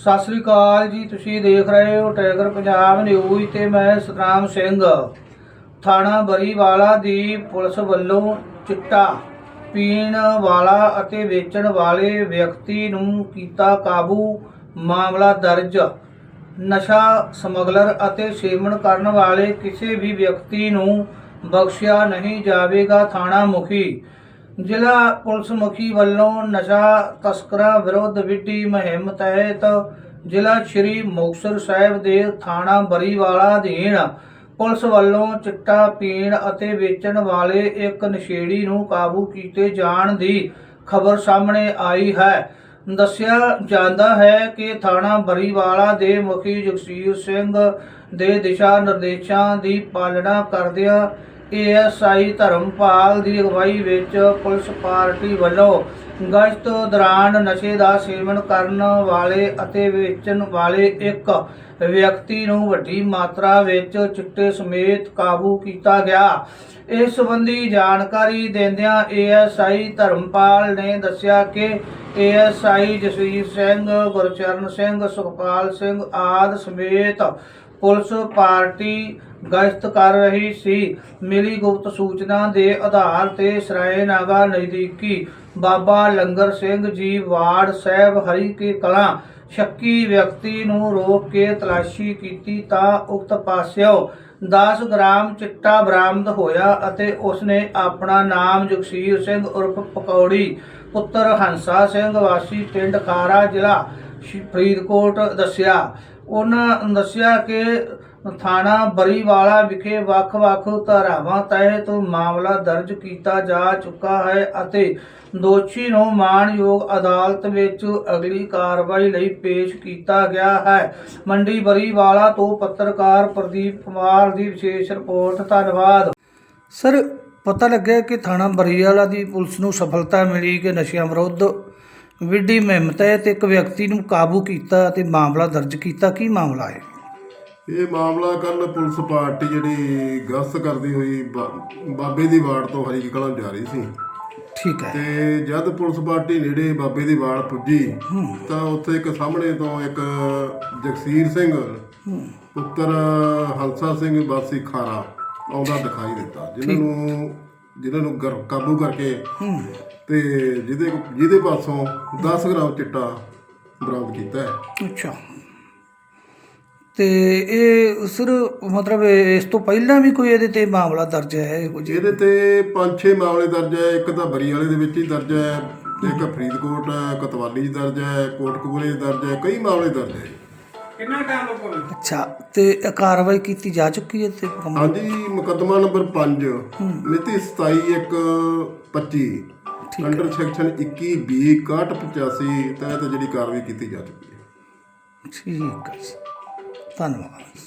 ਸਤਿ ਸ੍ਰੀ ਅਕਾਲ ਜੀ, ਤੁਸੀਂ ਦੇਖ ਰਹੇ ਹੋ ਟਾਈਗਰ ਪੰਜਾਬ ਨਿਊਜ਼ ਤੇ ਮੈਂ ਸਤਨਾਮ ਸਿੰਘ। ਥਾਣਾ ਬਰੀਵਾਲਾ ਦੀ ਪੁਲਿਸ ਵੱਲੋਂ ਚਿੱਟਾ ਪੀਣ ਵਾਲਾ ਅਤੇ ਵੇਚਣ ਵਾਲੇ ਵਿਅਕਤੀ ਨੂੰ ਕੀਤਾ ਕਾਬੂ ਮਾਮਲਾ ਦਰਜ। ਨਸ਼ਾ ਸਮਗਲਰ ਅਤੇ ਸੇਵਨ ਕਰਨ ਵਾਲੇ ਕਿਸੇ ਵੀ ਵਿਅਕਤੀ ਨੂੰ ਬਖਸ਼ਿਆ ਨਹੀਂ ਜਾਵੇਗਾ ਥਾਣਾ ਮੁਖੀ। ਜ਼ਿਲ੍ਹਾ ਪੁਲਿਸ ਮੁਖੀ ਵੱਲੋਂ ਨਸ਼ਾ ਤਸਕਰਾਂ ਵਿਰੁੱਧ ਵਿੱਢੀ ਮੁਹਿੰਮ ਤਹਿਤ ਜ਼ਿਲ੍ਹਾ ਸ਼੍ਰੀ ਮੁਕਤਸਰ ਸਾਹਿਬ ਦੇ ਥਾਣਾ ਬਰੀਵਾਲਾ ਅਧੀਨ ਪੁਲਿਸ ਵੱਲੋਂ ਚਿੱਟਾ ਪੀਣ ਅਤੇ ਵੇਚਣ ਵਾਲੇ ਇੱਕ ਨਸ਼ੇੜੀ ਨੂੰ ਕਾਬੂ ਕੀਤੇ ਜਾਣ ਦੀ ਖਬਰ ਸਾਹਮਣੇ ਆਈ ਹੈ। ਦੱਸਿਆ ਜਾਂਦਾ ਹੈ ਕਿ ਥਾਣਾ ਬਰੀਵਾਲਾ ਦੇ ਮੁਖੀ ਜਗਸੀਰ ਸਿੰਘ ਦੇ ਦਿਸ਼ਾ ਨਿਰਦੇਸ਼ਾਂ ਦੀ ਪਾਲਣਾ ਕਰਦਿਆਂ ਏਐਸਆਈ ਧਰਮਪਾਲ ਦੀ ਅਗਵਾਈ ਵਿੱਚ ਪੁਲਿਸ ਪਾਰਟੀ ਵੱਲੋਂ ਗਸ਼ਤ ਦੌਰਾਨ ਨਸ਼ੇ ਦਾ ਸੇਵਨ ਕਰਨ ਵਾਲੇ ਅਤੇ ਵੇਚਣ ਵਾਲੇ ਇੱਕ ਵਿਅਕਤੀ ਨੂੰ ਵੱਡੀ ਮਾਤਰਾ ਵਿੱਚ ਚਿੱਟੇ ਸਮੇਤ ਕਾਬੂ ਕੀਤਾ ਗਿਆ। ਇਸ ਸੰਬੰਧੀ ਜਾਣਕਾਰੀ ਦਿੰਦਿਆਂ ਏਐਸਆਈ ਧਰਮਪਾਲ ਨੇ ਦੱਸਿਆ ਕਿ ਏਐਸਆਈ ਜਸਵੀਰ ਸਿੰਘ, ਗੁਰਚਰਨ ਸਿੰਘ, ਸੁਖਪਾਲ ਸਿੰਘ ਆਦ ਸਮੇਤ ਪੁਲਿਸ ਪਾਰਟੀ ਗਸ਼ਤ ਕਰ ਰਹੀ ਸੀ। ਮਿਲੀ ਗੁਪਤ ਸੂਚਨਾ ਦੇ ਆਧਾਰ ਤੇ ਸਰਾਏ ਨਾਗਾ ਨਜ਼ਦੀਕੀ ਬਾਬਾ ਲੰਗਰ ਸਿੰਘ ਜੀ ਵਾਰਡ ਸਾਹਿਬ ਹਰੀ ਕੇ ਕਲਾਂ ਸ਼ੱਕੀ ਵਿਅਕਤੀ ਨੂੰ ਰੋਕ ਕੇ ਤਲਾਸ਼ੀ ਕੀਤੀ ਤਾਂ ਉਕਤ ਪਾਸਿਓ 10 ਗ੍ਰਾਮ ਚਿੱਟਾ ਬਰਾਮਦ ਹੋਇਆ ਅਤੇ ਉਸਨੇ ਆਪਣਾ ਨਾਮ ਜਗਸੀਰ ਸਿੰਘ ਉਰਫ ਪਕੌੜੀ, ਪੁੱਤਰ ਹੰਸਾ ਸਿੰਘ ਵਾਸੀ ਪਿੰਡ ਖਾਰਾ ਜ਼ਿਲ੍ਹਾ ਫਰੀਦਕੋਟ ਦੱਸਿਆ। ਉਹਨਾਂ ਦੱਸਿਆ ਕਿ ਥਾਣਾ ਬਰੀਵਾਲਾ ਵਿਖੇ ਵੱਖ-ਵੱਖ ਧਾਰਾਵਾਂ ਤਹਿਤ ਮਾਮਲਾ ਦਰਜ ਕੀਤਾ ਜਾ ਚੁੱਕਾ ਹੈ ਅਤੇ ਦੋਸ਼ੀ ਨੂੰ ਮਾਣਯੋਗ ਅਦਾਲਤ ਵਿੱਚ ਅਗਲੀ ਕਾਰਵਾਈ ਲਈ ਪੇਸ਼ ਕੀਤਾ ਗਿਆ ਹੈ। ਮੰਡੀ ਬਰੀਵਾਲਾ ਤੋਂ ਪੱਤਰਕਾਰ ਪ੍ਰਦੀਪ ਕੁਮਾਰ ਦੀ ਵਿਸ਼ੇਸ਼ ਰਿਪੋਰਟ, ਧੰਨਵਾਦ। ਸਰ, ਪਤਾ ਲੱਗਿਆ ਕਿ ਥਾਣਾ ਬਰੀਵਾਲਾ ਦੀ ਪੁਲਿਸ ਨੂੰ ਸਫਲਤਾ ਮਿਲੀ ਕਿ ਨਸ਼ਿਆਂ ਵਿਰੁੱਧ ਵਿੱਢੀ ਮੁਹਿੰਮ ਤਹਿਤ ਇੱਕ ਵਿਅਕਤੀ ਨੂੰ ਕਾਬੂ ਕੀਤਾ ਅਤੇ ਮਾਮਲਾ ਦਰਜ ਕੀਤਾ। ਕੀ ਮਾਮਲਾ ਹੈ? ਇਹ ਮਾਮਲਾ ਕੱਲ ਪੁਲਿਸ ਪਾਰਟੀ ਜਿਹੜੀ ਗਸ਼ਤ ਕਰਦੀ ਹੋਈ ਬਾ- ਬਾਬੇ ਦੀ ਵਾਰਡ ਤੋਂ ਹਰੀ ਕਲਾਂ ਜਾ ਰਹੀ ਸੀ। ਠੀਕ ਹੈ। ਤੇ ਜਦ ਪੁਲਿਸ ਪਾਰਟੀ ਨੇੜੇ ਬਾਬੇ ਦੀ ਵਾਰਡ ਪੁੱਜੀ ਤਾਂ ਉੱਥੇ ਇੱਕ ਸਾਹਮਣੇ ਤੋਂ ਇੱਕ ਜਗਸੀਰ ਸਿੰਘ ਪੁੱਤਰ ਹੰਸਾ ਸਿੰਘ ਵਾਸੀ ਖਾਰਾ ਆਉਂਦਾ ਦਿਖਾਈ ਦਿੱਤਾ ਜਿਨ੍ਹਾਂ ਨੂੰ ਜਿਨ੍ਹਾਂ ਨੂੰ ਗਰ- ਕਾਬੂ ਕਰਕੇ ਤੇ ਜਿਹਦੇ ਜਿਹਦੇ ਪਾਸੋਂ 10 ਗ੍ਰਾਮ ਚਿੱਟਾ ਬਰਾਮਦ ਕੀਤਾ ਹੈ। ਅੱਛਾ। ਤੇ ਇਹ ਸਰ ਮਤਲਬ ਇਸ ਤੋਂ ਪਹਿਲਾਂ ਵੀ ਕੋਈ ਇਹਦੇ ਤੇ ਮਾਮਲਾ ਦਰਜ ਹੈ ਕੁਝ ਇਹਦੇ ਤੇ ਪੰਜ ਛੇ ਮਾਮਲੇ ਦਰਜ ਹੈ। ਇੱਕ ਤਾਂ ਬਰੀ ਵਾਲੇ ਦੇ ਵਿੱਚ ਹੀ ਦਰਜ ਹੈ ਇੱਕ ਫਰੀਦਕੋਟ ਕਤਵਾਲੀ ਦਰਜ ਹੈ ਕੋਟਕਪੂਰੇ ਦਰਜ ਹੈ ਕਈ ਮਾਮਲੇ ਦਰਜ ਹੈ। ਅੱਛਾ ਤੇ ਇਹ ਕਾਰਵਾਈ ਕੀਤੀ ਜਾ ਚੁੱਕੀ ਹੈ ਤੇ ਹਾਂਜੀ ਮੁਕੱਦਮਾ ਨੰਬਰ 5 ਮਿਤੀ 27 1 25 ਅੰਡਰ ਸੈਕਸ਼ਨ 21 ਬੀ 6185 ਤਹਿਤ ਜਿਹੜੀ ਕਾਰਵਾਈ ਕੀਤੀ ਜਾ ਚੁੱਕੀ ਹੈ। ਠੀਕ ਹੈ ਜੀ। ਧੰਨਵਾਦ।